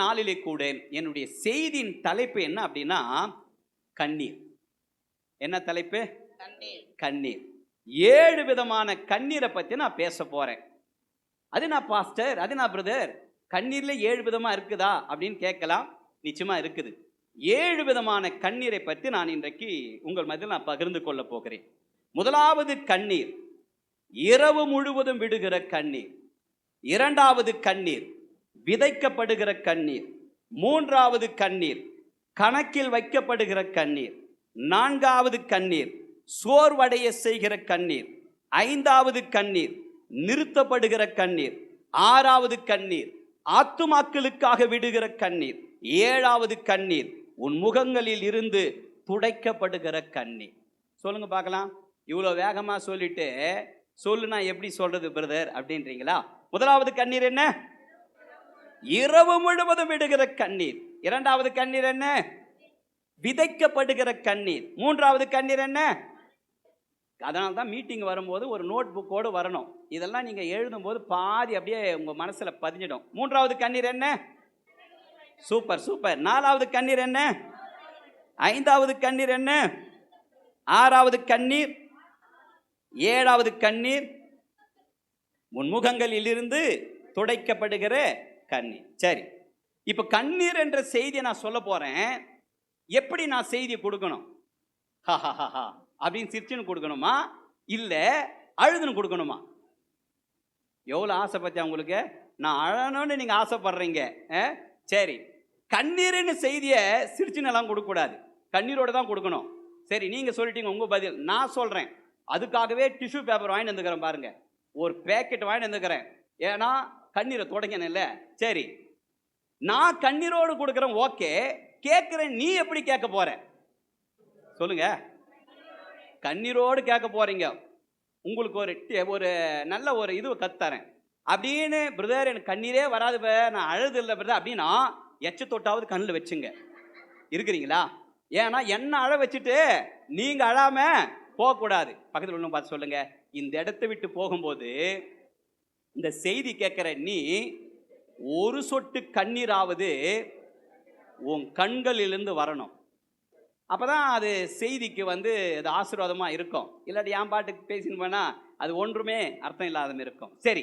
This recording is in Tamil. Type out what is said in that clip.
நாளிலே கூட என்னுடைய செய்தியின் தலைப்பு என்ன அப்படின்னா கண்ணீர். என்ன தலைப்பு? கண்ணீர். ஏழு விதமான கண்ணீரை பற்றி நான் பேச போகிறேன் அது நான் பாஸ்டர் அது நான் பிரதர். கண்ணீர்ல ஏழு விதமாக இருக்குதா அப்படின்னு கேட்கலாம். நிச்சயமாக இருக்குது. ஏழு விதமான கண்ணீரை பற்றி நான் இன்றைக்கு உங்கள் மத்தியில் நான் பகிர்ந்து கொள்ள போகிறேன். முதலாவது கண்ணீர். இரவு முழுவதும் விடுகிற கண்ணீர். இரண்டாவது கண்ணீர். விதைக்கப்படுகிற கண்ணீர் மூன்றாவது கண்ணீர் கணக்கில் வைக்கப்படுகிற கண்ணீர் நான்காவது கண்ணீர் சோர்வடைய செய்கிற கண்ணீர் ஐந்தாவது கண்ணீர் நிறுத்தப்படுகிற கண்ணீர் ஆறாவது கண்ணீர் ஆத்துமாக்களுக்காக விடுகிற கண்ணீர் ஏழாவது கண்ணீர் உன் முகங்களில் இருந்து துடைக்கப்படுகிற கண்ணீர். சொல்லுங்க பார்க்கலாம். இவ்வளோ வேகமாக சொல்லிட்டு சொல்லுனா எப்படி சொல்றது பிரதர் அப்படின்றீங்களா? முதலாவது கண்ணீர் என்ன? இரவு முழுவதும் விடுகிற கண்ணீர். இரண்டாவது கண்ணீர் என்ன? விதைக்கப்படுகிற கண்ணீர். மூன்றாவது கண்ணீர் என்ன? அதனால தான் மீட்டிங் வரும்போது ஒரு நோட் புக்கோடு வரணும். இதெல்லாம் நீங்கள் எழுதும்போது பாதி அப்படியே உங்கள் மனசில் பதிஞ்சிடும். மூன்றாவது கண்ணீர் என்ன? Super super. நாலாவது கண்ணீர் என்ன? ஐந்தாவது கண்ணீர் என்ன? ஆறாவது கண்ணீர். ஏழாவது கண்ணீர். முன்முகங்களிலிருந்து துடைக்கப்படுகிற கண்ணீர். சரி. இப்போ கண்ணீர் என்ற செய்தியை நான் சொல்ல போகிறேன் எப்படி நான் செய்தியை கொடுக்கணும்? ஹஹஹஹா அப்படின்னு சிரிச்சுன்னு கொடுக்கணுமா? இல்லை அழுதுன்னு கொடுக்கணுமா? எவ்வளோ ஆசைப்பச்சா உங்களுக்கு? நான் அழணும்னு நீங்கள் ஆசைப்படுறீங்க. ஆ? சரி. கண்ணீர்னு செய்தியை சிரிச்சுன்னெல்லாம் கொடுக்கக்கூடாது. கண்ணீரோடு தான் கொடுக்கணும். சரி நீங்கள் சொல்லிட்டீங்க உங்கள் பதில். நான் சொல்கிறேன் அதுக்காகவே டிஷ்யூ பேப்பர் வாங்கிட்டு வந்துக்கிறேன் பாருங்கள் ஒரு பேக்கெட் வாங்கிட்டு வந்துக்கிறேன். ஏன்னா கண்ணீரை தொடங்கினேன்ல. சரி. நான் கண்ணீரோடு கொடுக்குறேன் ஓகே. கேட்குறேன் நீ எப்படி கேட்க போற? சொல்லுங்க. கண்ணீரோடு கேட்க போறீங்க. உங்களுக்கு ஒரு ஒரு நல்ல ஒரு இது கத்துறேன் அப்படின்னு பிரதர் எனக்கு கண்ணீரே வராது நான் அழுது இல்லை பிரதர் அப்படின்னா எச்ச தொட்டாவது கண்ணில் வச்சுங்க. இருக்கிறீங்களா? ஏன்னா என்ன அழ வச்சுட்டு நீங்கள் அழாம போகக்கூடாது. பக்கத்தில் ஒன்று பார்த்து சொல்லுங்க. இந்த இடத்த விட்டு போகும்போது இந்த செய்தி கேட்குற நீ ஒரு சொட்டு கண்ணீராவது உன் கண்களிலிருந்து வரணும். அப்போ தான் அது செய்திக்கு வந்து அது ஆசீர்வாதமாக இருக்கும். இல்லாட்டி என் பாட்டுக்கு பேசின்னு போனால் அது ஒன்றுமே அர்த்தம் இல்லாத இருக்கும். சரி.